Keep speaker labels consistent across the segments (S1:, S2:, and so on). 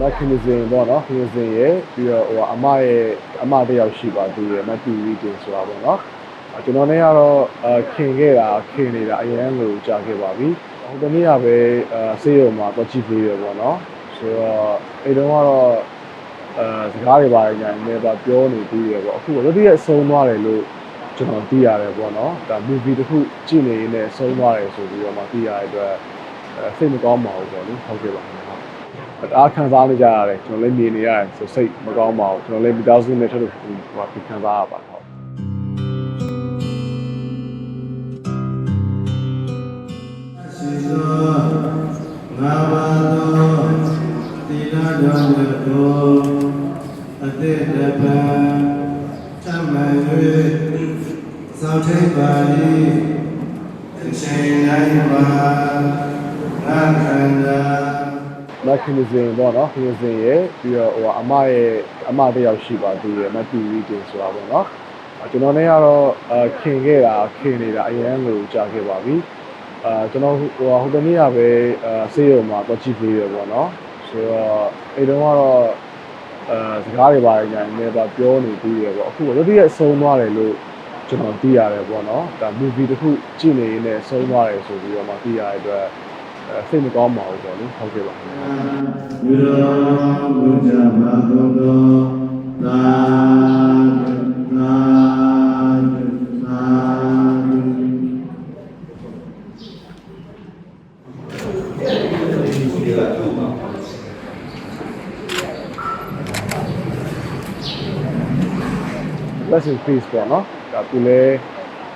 S1: မက်ခင်ဇင်ပေါ့နော်ခင်ဇင်ရဲ့ပြီးတော့ဟိုအမရဲ့အမတစ်ယောက်ရှိပါသေးတယ်မတူရီတင်ဆိုတာပေါ့နော်အဲကျွန်တော်နဲ့ကတော့အခင်ခဲ့တာခင်နေတာအရင်လိုကြာခဲ့ပါပြီဟိုတနေ့ကပဲအဲဆေးရုံမှာတော့ကြည့်ပြီးရပေါ့နော်ဆိုတော့အဲ့တုန်းကတော့အဲစကားတွေပါညာနေပါပြောနေပြီးရပေါ့အခုတော့တည်းရဲ့ဆုံးသွားတယ်လို့ကျွန်တော်သိရတယ်ပေါ့နော်ဒါ movie တစ်ခုကြည့်နေရင်းနဲ့ဆုံးသွားတယ်ဆိုပြီးတော့မှသိရတဲ့အတွက်အဲစိတ်မကောင်းပါဘူးပေါ့လေဟုတ်ကဲ့ပါခင်ဗျာ အားခံစားနေကြရတယ်ကျွန်တော်လည်းမြင်နေရတယ်ဆိုစိတ်မကောင်းပါဘူးကျွန်တော်လည်းမိသားစုနဲ့ထပ်လို့ဟိုပြခံစားရပါတယ်ဟုတ်
S2: ရှိသောငါးပါးသောသီလတော်မြတ်ကိုအတိတ်တပံချမ်းမှန်၍စောင့်ထိပ်ပါ၏အချိန်တိုင်းမှာငါခန္ဓာ
S1: မက်ခင်ဇင်ပေါ့နော်ခင်ဇင်ရဲ့ပြီးတော့ဟိုအမရဲ့အမတစ်ယောက်ရှိပါသေးတယ်မတူရီတင်ဆိုတာပေါ့နော်အဲကျွန်တော်နဲ့ကတော့အခင်ခဲ့တာခင်နေတာအရင်လိုကြာခဲ့ပါပြီအဲကျွန်တော်ဟိုဟိုတနေ့ကပဲအဲဆေးရုံမှာတော့ကြည့်ပြီးရပေါ့နော်ဆိုတော့အဲ့တုန်းကတော့အဲစကားတွေပါညာနေပါပြောနေပြီးရပေါ့အခုတော့တည်းရဲ့ဆုံးသွားတယ်လို့ကျွန်တော်သိရတယ်ပေါ့နော်ဒါ movie တစ်ခုကြည့်နေရင်းနဲ့ဆုံးသွားတယ်ဆိုပြီးတော့မှသိရတဲ့အတွက်အဲ စိတ်မကောင်းပါဘူးပေါ့လေဟုတ်ကဲ့ပါခင်ဗျာ
S2: ယူရောဘုရားဘာကုန်သောသာသာသာ
S1: bless in peace ပေါ့နော်ဒါသူလည်း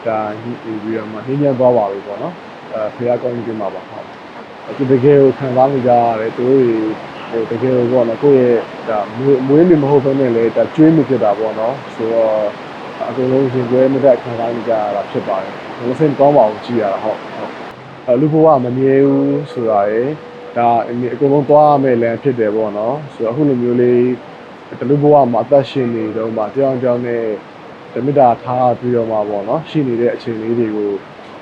S1: ဒါဒီပြီးတော့မှနှင်းညံသွားပါပြီပေါ့နော်အဲဖခင်ကောင်းကြီးတင်ပါပါဟုတ် အခုတကယ်ကိုခံစားနေကြရတယ်သူတို့ဟိုတကယ်ကိုပေါ့နော်ကိုယ့်ရဲ့ဒါမွေးမွေးနေမဟုတ်ဘဲနဲ့လည်းဒါကျွေးနေဖြစ်တာပေါ့နော်ဆိုတော့အကုန်လုံးရှင်ကျွဲမတက်ခံစားနေကြရတာဖြစ်ပါတယ်ဘယ်လိုစိတ်ကောင်းပါအောင်ကြည့်ရတာဟုတ်ဟုတ်အဲလူဘဝမမြဲဘူးဆိုတာရယ်ဒါအမြင်အကုန်လုံးသွားရမယ်လမ်းဖြစ်တယ်ပေါ့နော်ဆိုတော့အခုလိုမျိုးလေးတလူဘဝမှာအသက်ရှင်နေတော့မှကြောင်ကြောင်နဲ့ဓမ္မတာထားပြီးတော့မှပေါ့နော်ရှိနေတဲ့အချိန်လေးတွေကို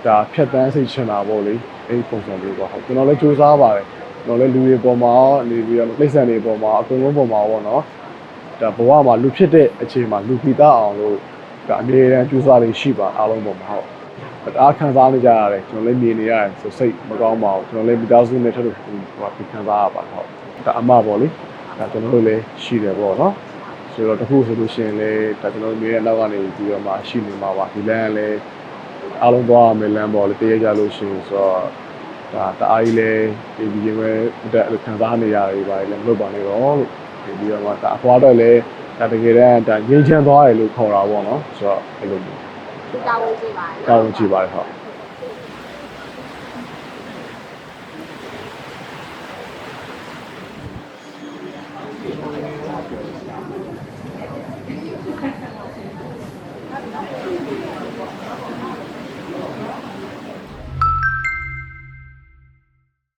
S1: ဒါဖြတ်တန်းစိတ်ချင်တာပေါ့လေအဲ့ဒီပုံစံလေးပေါ့ဟုတ်ကျွန်တော်လည်းစူးစမ်းပါတယ်ကျွန်တော်လည်းလူတွေပေါ်မှာနေပြီးတော့ပြိဿန်တွေပေါ်မှာအကုန်လုံးပေါ်မှာပေါ့နော်ဒါဘဝမှာလူဖြစ်တဲ့အချိန်မှာလူပိသားအောင်လို့ဒါအမြဲတမ်းကြိုးစားလေးရှိပါအားလုံးပေါ်မှာဟုတ်အားခံစားနေကြရတယ်ကျွန်တော်လည်းမြင်နေရတယ်ဆိုစိတ်မကောင်းပါဘူးကျွန်တော်လည်းမိသားစုနဲ့ထပ်လို့ဟိုခံစားရပါတယ်ဟုတ်ဒါအမပေါ့လေဒါကျွန်တော်တို့လည်းရှိတယ်ပေါ့နော်ဆိုတော့တခုဆိုလို့ရှိရင်လည်းဒါကျွန်တော်တို့မြေရဲ့နောက်ကနေပြီးတော့မှရှိနေမှာပါဒီလမ်းကလည်း အားလုံးသွားမယ်လမ်းပေါ်လေတရေကြလို့ရှိရင်ဆိုတော့ဒါတအားကြီးလဲဒီဒီချင်းပဲတက်အဲ့လိုခံစားနေရတယ်ပါလေမလုပ်ပါနဲ့တော့လို့ဒီပြီးတော့မှဒါအဖွားတော့လဲဒါတကယ်တမ်းဒါငြိမ်းချမ်းသွားတယ်လို့ခေါ်တာပေါ့နော်ဆိုတော့အဲ့လိုမျိုး
S3: တာဝန်ကြည့်ပါတာ
S1: ဝန်ကြည့်ပါဟုတ်